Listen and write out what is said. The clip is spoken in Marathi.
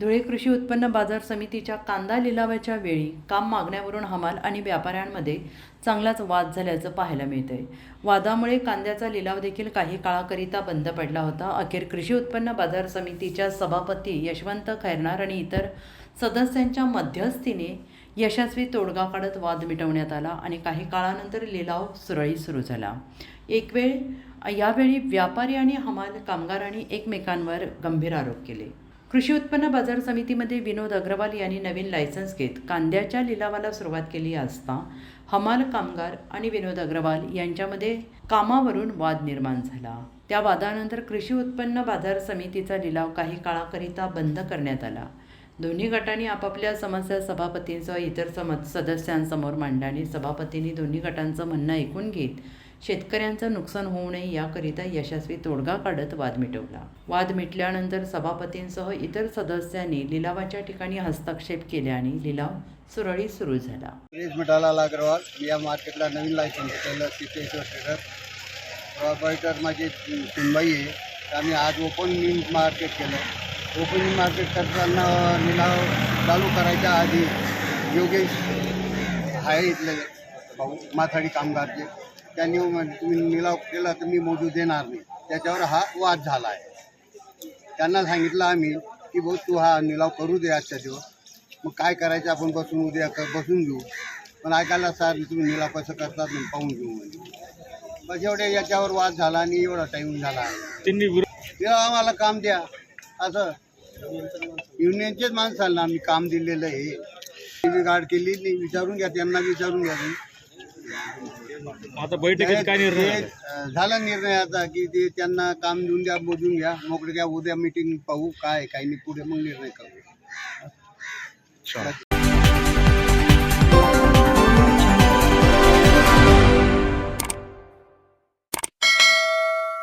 धुळे कृषी उत्पन्न बाजार समितीच्या कांदा लिलावाच्या वेळी काम मागण्यावरून हमाल आणि व्यापाऱ्यांमध्ये चांगलाच वाद झाल्याचं पाहायला मिळतंय. वादामुळे कांद्याचा लिलाव देखील काही काळाकरिता बंद पडला होता. अखेर कृषी उत्पन्न बाजार समितीच्या सभापती यशवंत खैरनार आणि इतर सदस्यांच्या मध्यस्थीने यशस्वी तोडगा काढत वाद मिटवण्यात आला आणि काही काळानंतर लिलाव सुरळीत सुरू झाला. एक वेळ यावेळी व्यापारी आणि हमाल कामगारांनी एकमेकांवर गंभीर आरोप केले. कृषी उत्पन्न बाजार समितीमध्ये विनोद अग्रवाल यांनी नवीन लायसन्स घेत कांद्याच्या लिलावाला सुरुवात केली असता हमाल कामगार आणि विनोद अग्रवाल यांच्यामध्ये कामावरून वाद निर्माण झाला. त्या वादानंतर कृषी उत्पन्न बाजार समितीचा लिलाव काही काळाकरिता बंद करण्यात आला. दोन्ही गटांनी आपापल्या समस्या सभापतींसह इतर सम सदस्यांसमोर मांडल्याने सभापतींनी दोन्ही गटांचं म्हणणं ऐकून घेत शेतकऱ्यांचं नुकसान होऊ नये याकरिता यशस्वी तोडगा काढत वाद मिटवला. वाद मिटल्यानंतर सभापतींसह इतर सदस्यांनी लिलावाच्या ठिकाणी हस्तक्षेप केल्याने लिलाव सुरळीत सुरू झाला. सुरेश अग्रवाल. मी या मार्केटला नवीन लायसन्स केलं तिथे प्रॉपरेटर माझी सुनबाई आहे. तर आम्ही आज ओपन मार्केट केलं ओपन मार्केट करताना लिलाव चालू करायच्या आधी योगेश आहे इथले भाऊ माथाडी कामगारचे त्यांनी तुम्ही निलाव केला तर मी मोजू देणार नाही. त्याच्यावर हा वाद झाला आहे त्यांना सांगितलं आम्ही की भाऊ तू हा निलाव करू दे आजच्या दिवस. मग काय करायचं? आपण बसून उद्या बसून घेऊ. पण ऐकायला सर तुम्ही निलाव कसं करतात ना पाहून घेऊ म्हणजे बस एवढे याच्यावर वाद झाला आणि एवढा टाईम झाला. त्यांनी आम्हाला काम द्या. असं. युनियनचेच माणसांना आम्ही काम दिलेलं आहे. गार्ड केली नाही. विचारून घ्या. त्यांना विचारून घ्या तुम्ही. आता बैठकीत काय निर्णय झाला? निर्णय आता की ते त्यांना काम देऊन द्या मोजून घ्या मोकळे घ्या उद्या मिटिंग पाहू काय काही नाही पुढे मग निर्णय करू.